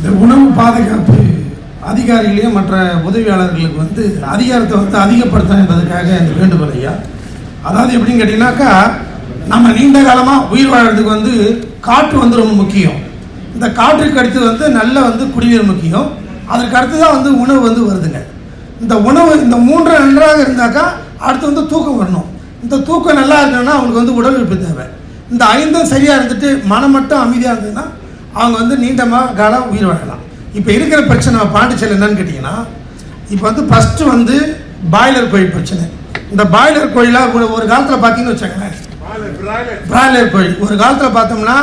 இந்த உணவு பாதுகாப்பு அதிகாரிகளையும் மற்ற உதவியாளர்களுக்கு வந்து அதிகாரத்தை வந்து அதிகப்படுத்தணும் என்பதற்காக இந்த வேண்டுகோள் ஐயா. அதாவது எப்படின்னு கேட்டிங்கனாக்கா நம்ம நீண்ட காலமாக உயிர் வாழறதுக்கு வந்து காற்று வந்து ரொம்ப முக்கியம். இந்த காற்றுக்கு அடுத்து வந்து நல்ல வந்து குடிநீர் முக்கியம். அதற்கு அடுத்து தான் வந்து உணவு வந்து வருதுங்க. இந்த உணவு இந்த மூன்று நன்றாக இருந்தாக்கா அடுத்து வந்து தூக்கம் வரணும். இந்த தூக்கம் நல்லா இருக்கணும்னா அவங்களுக்கு வந்து உடல் உழைப்பு தேவை. இந்த ஐந்தும் சரியாக இருந்துட்டு மனம் மட்டும் அமைதியாக இருந்ததுன்னா அவங்க வந்து நீண்டமாக காலம் உயிர் வாழலாம். இப்போ இருக்கிற பிரச்சனை பாண்டிச்சேரி என்னன்னு கேட்டிங்கன்னா இப்போ வந்து ஃபஸ்ட்டு வந்து பாய்லர் கோழி பிரச்சனை. இந்த பாய்லர் கோழிலாம் ஒரு காலத்தில் பார்த்தீங்கன்னு வச்சுக்கோங்களேன். பிராய்லர் கோழி. ஒரு காலத்தில் பார்த்தோம்னா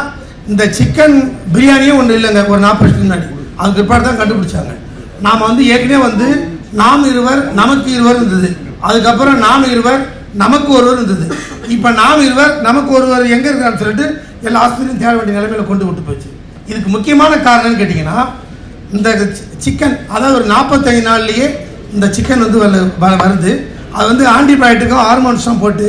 இந்த சிக்கன் பிரியாணியே ஒன்று இல்லைங்க ஒரு நாற்பது வருஷத்துக்கு முன்னாடி. அதுக்கு பிற்பாடு தான் கண்டுபிடிச்சாங்க. நாம் வந்து ஏற்கனவே வந்து நாம் இருவர் நமக்கு இருவர் இருந்தது. அதுக்கப்புறம் நாம் இருவர் நமக்கு ஒருவர் இருந்தது. இப்போ நாம் இருவர் நமக்கு ஒருவர் எங்கே இருக்கான்னு சொல்லிட்டு எல்லா ஆஸ்பத்திரியும் தேட வேண்டிய நிலைமையில கொண்டு விட்டு போச்சு. இதுக்கு முக்கியமான காரணம்னு கேட்டிங்கன்னா இந்த சிக்கன் அதாவது ஒரு நாற்பத்தைந்து நாள்லேயே இந்த சிக்கன் வந்து வ- வருது. அது வந்து ஆன்டிபயோட்டிக்கும் ஹார்மோன்ஸும் போட்டு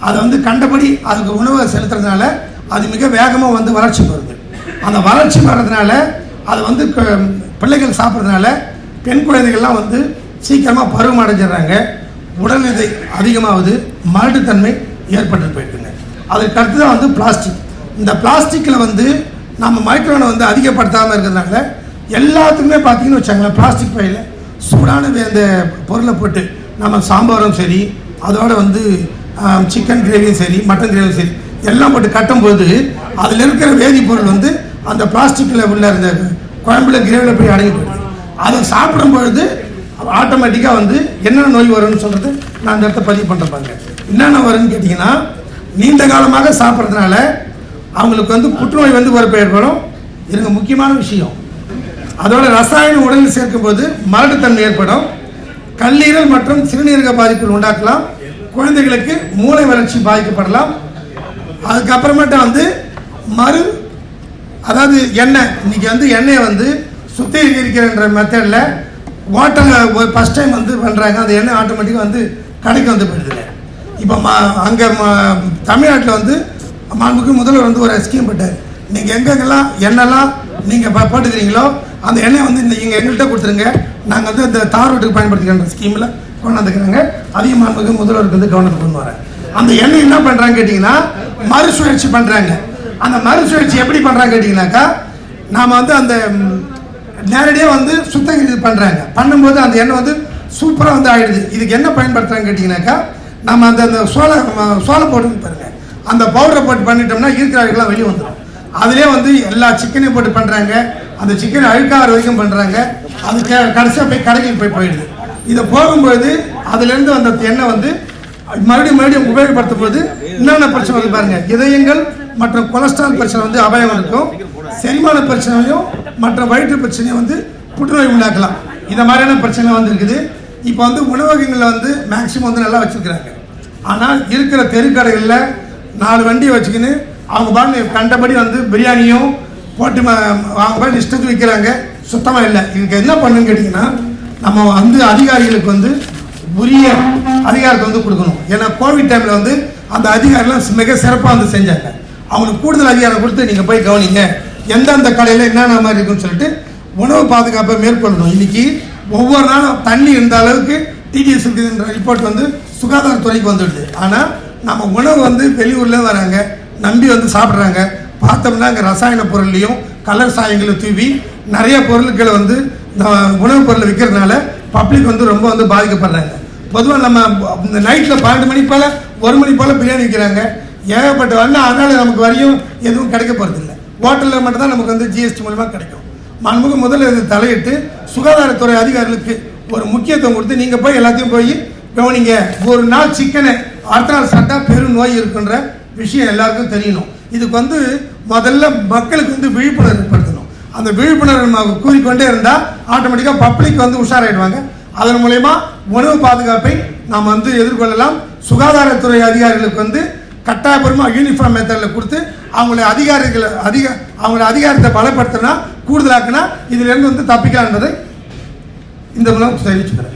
அதை வந்து கண்டபடி அதுக்கு உணவை செலுத்துறதுனால அது மிக வேகமாக வந்து வளர்ச்சி வருது அந்த வளர்ச்சி வர்றதுனால அது வந்து க- பிள்ளைகள் சாப்பிட்றதுனால பெண் குழந்தைகள்லாம் வந்து சீக்கிரமாக பருவம் அடைஞ்சிடுறாங்க. உடல் இதை அதிகமாகுது மலட்டுத்தன்மை ஏற்பட்டு போயிட்டுங்க. அதுக்கு அடுத்து தான் வந்து பிளாஸ்டிக் இந்த பிளாஸ்டிக்கில் வந்து நம்ம மைக்ரோனை வந்து அதிகப்படுத்தாமல் இருக்கிறதுனால எல்லாத்துக்குமே பார்த்தீங்கன்னு வச்சாங்களேன் பிளாஸ்டிக் பையில் சூடான வே- அந்த பொருளை போட்டு நம்ம சாம்பாரும் சரி அதோட வந்து சிக்கன் கிரேவியும் சரி மட்டன் கிரேவியும் சரி எல்லாம் போட்டு கட்டும்போது அதில் இருக்கிற வேதிப்பொருள் வந்து அந்த பிளாஸ்டிக்கில் உள்ள அந்த குழம்புல கிரேவியில் போய் அடங்கி போயிடுது அதை சாப்பிடும் பொழுது ஆட்டோமேட்டிக்காக வந்து என்னென்ன நோய் வரும்னு சொல்கிறது நான் அந்த இடத்த பதிவு பண்ணுறேன் பாருங்க. என்னென்ன வரும்னு கேட்டிங்கன்னா நீண்ட காலமாக சாப்பிட்றதுனால அவங்களுக்கு வந்து புற்றுநோய் வந்து ஒரு ஏற்படும் இதுங்க முக்கியமான விஷயம். அதோட ரசாயன உடலில் சேர்க்கும்போது மலட்டுத்தன்மை ஏற்படும். கல்லீரல் மற்றும் சிறுநீரக பாதிப்புகள் உண்டாக்கலாம். குழந்தைகளுக்கு மூளை வளர்ச்சி பாதிக்கப்படலாம். அதுக்கப்புறமேட்டா வந்து மறு அதாவது எண்ணெய். இன்னைக்கு வந்து எண்ணெயை வந்து சுத்திகரிக்கிற மெத்தடில் ஹோட்டலில் ஒரு ஃபஸ்ட் டைம் வந்து பண்ணுறாங்க அந்த எண்ணெய் ஆட்டோமேட்டிக்காக வந்து கடைக்கு வந்து போயிடுதுங்க. இப்போ மா அங்கே தமிழ்நாட்டில் வந்து மாண்புக்கு முதல்வர் வந்து ஒரு ஸ்கீம் போட்டார். நீங்கள் எங்கெங்கெல்லாம் எண்ணெய்லாம் நீங்கள் போட்டுக்கிறீங்களோ அந்த எண்ணெய் வந்து இந்த இங்கே எங்கள்கிட்ட கொடுத்துருங்க. நாங்கள் வந்து இந்த தார் ரோட்டுக்கு பயன்படுத்திக்கிற ஸ்கீமில் கொண்டாந்துக்கிறாங்க அதிக மாண்புக்கு முதல்வருக்கு வந்து கவனத்துக்கு கொண்டு வரேன் அந்த எண்ணெய் என்ன பண்ணுறாங்க கேட்டிங்கன்னா மறுசுழற்சி பண்ணுறாங்க அந்த மறுசுழற்சி எப்படி பண்ணுறாங்க கேட்டிங்கனாக்கா நாம் வந்து அந்த நேரடியாக வந்து சுத்தகிரி பண்ணுறாங்க பண்ணும்போது அந்த எண்ணெய் வந்து சூப்பராக வந்து ஆகிடுது இதுக்கு என்ன பயன்படுத்துகிறாங்க கேட்டிங்கனாக்கா நம்ம அந்த அந்த சோள சோளம் சோள பாருங்கள் அந்த பவுடரை போட்டு பண்ணிட்டோம்னா இருக்கிறவர்கள்லாம் வெளியே வந்துடும் அதுலேயே வந்து எல்லா சிக்கனையும் போட்டு பண்ணுறாங்க அந்த சிக்கனை அழுக்காகிற வரைக்கும் பண்ணுறாங்க அது க- கடைசியாக போய் கடைக்கு போய் போயிடுது. இதை போகும்போது அதுலேருந்து அந்த எண்ணெய் வந்து மறுபடியும் மறுபடியும் உபயோகப்படுத்தும் போது என்னென்ன பிரச்சனை வந்து பாருங்கள் இதயங்கள் மற்றும் கொலஸ்ட்ரால் பிரச்சனை வந்து அபாயம் இருக்கும் செரிமான பிரச்சனையும் மற்ற வயிற்று பிரச்சனையும் வந்து புற்றுநோய் உண்டாக்கலாம். இந்த மாதிரியான பிரச்சனை வந்து இருக்குது இப்போ வந்து உணவகங்களில் வந்து மேக்சிமம் வந்து நல்லா வச்சிருக்கிறாங்க. ஆனால் இருக்கிற தெருக்கடைகளில் நாலு வண்டியை வச்சுக்கின்னு அவங்க பாருங்க கண்டபடி வந்து பிரியாணியும் போட்டு அவங்க பாருங்க இஷ்டத்துக்கு விற்கிறாங்க சுத்தமாக இல்லை இதுக்கு என்ன பண்ணுன்னு கேட்டிங்கன்னா நம்ம வந்து அதிகாரிகளுக்கு வந்து உரிய அதிகாரத்தை வந்து கொடுக்கணும் ஏன்னா கோவிட் டைமில் வந்து அந்த அதிகாரிலாம் மிக சிறப்பாக வந்து செஞ்சாங்க அவங்களுக்கு கூடுதல் அதிகாரம் கொடுத்து நீங்கள் போய் கவனிங்க எந்தெந்த கடையில் என்னென்ன மாதிரி இருக்குன்னு சொல்லிட்டு உணவு பாதுகாப்பை மேற்கொள்ளணும் இன்னைக்கு ஒவ்வொரு நாளும் தண்ணி இருந்த அளவுக்கு டிடிஎஸ் இருக்குதுன்ற ரிப்போர்ட் வந்து சுகாதாரத்துறைக்கு வந்துடுது ஆனால் நம்ம உணவு வந்து வெளியூரில் வராங்க நம்பி வந்து சாப்பிட்றாங்க. பார்த்தோம்னா அங்கே ரசாயன பொருள்லையும் கலர் சாயங்களை தூவி நிறைய பொருட்களை வந்து இந்த உணவுப் பொருளை விற்கிறதுனால பப்ளிக் வந்து ரொம்ப வந்து பாதிக்கப்படுறாங்க. பொதுவாக நம்ம இந்த நைட்டில் பன்னெண்டு மணி போல் ஒரு மணி போல் பிரியாணி விற்கிறாங்க ஏகப்பட்ட வரணும் அதனால் நமக்கு வரையும் எதுவும் கிடைக்க போகிறதில்ல ஹோட்டலில் மட்டும்தான் நமக்கு வந்து ஜிஎஸ்டி மூலமாக கிடைக்கும். மண்முக முதல்ல இது தலையிட்டு சுகாதாரத்துறை அதிகாரிகளுக்கு ஒரு முக்கியத்துவம் கொடுத்து நீங்கள் போய் எல்லாத்தையும் போய் கவனிங்க ஒரு நாள் சிக்கனை அடுத்த நாள் சாப்பிட்டா பெரும் நோய் இருக்குன்ற விஷயம் எல்லாருக்கும் தெரியணும். இதுக்கு வந்து முதல்ல மக்களுக்கு வந்து விழிப்புணர்வு ஏற்படுத்தணும். அந்த விழிப்புணர்வு நம்ம கூறிக்கொண்டே இருந்தால் ஆட்டோமேட்டிக்காக பப்ளிக் வந்து உஷாராயிடுவாங்க. அதன் மூலயமா உணவு பாதுகாப்பை நாம் வந்து எதிர்கொள்ளலாம். சுகாதாரத்துறை அதிகாரிகளுக்கு வந்து கட்டாயபுரமாக யூனிஃபார்ம் மெத்தடில் கொடுத்து அவங்கள அதிகாரிகளை அதிக அவங்கள அதிகாரத்தை பலப்படுத்தினா கூடுதலாக்குனா இதிலிருந்து வந்து தப்பிக்கலாம் என்பதை இந்த மூலம் தெரிவிச்சுக்கிறேன்.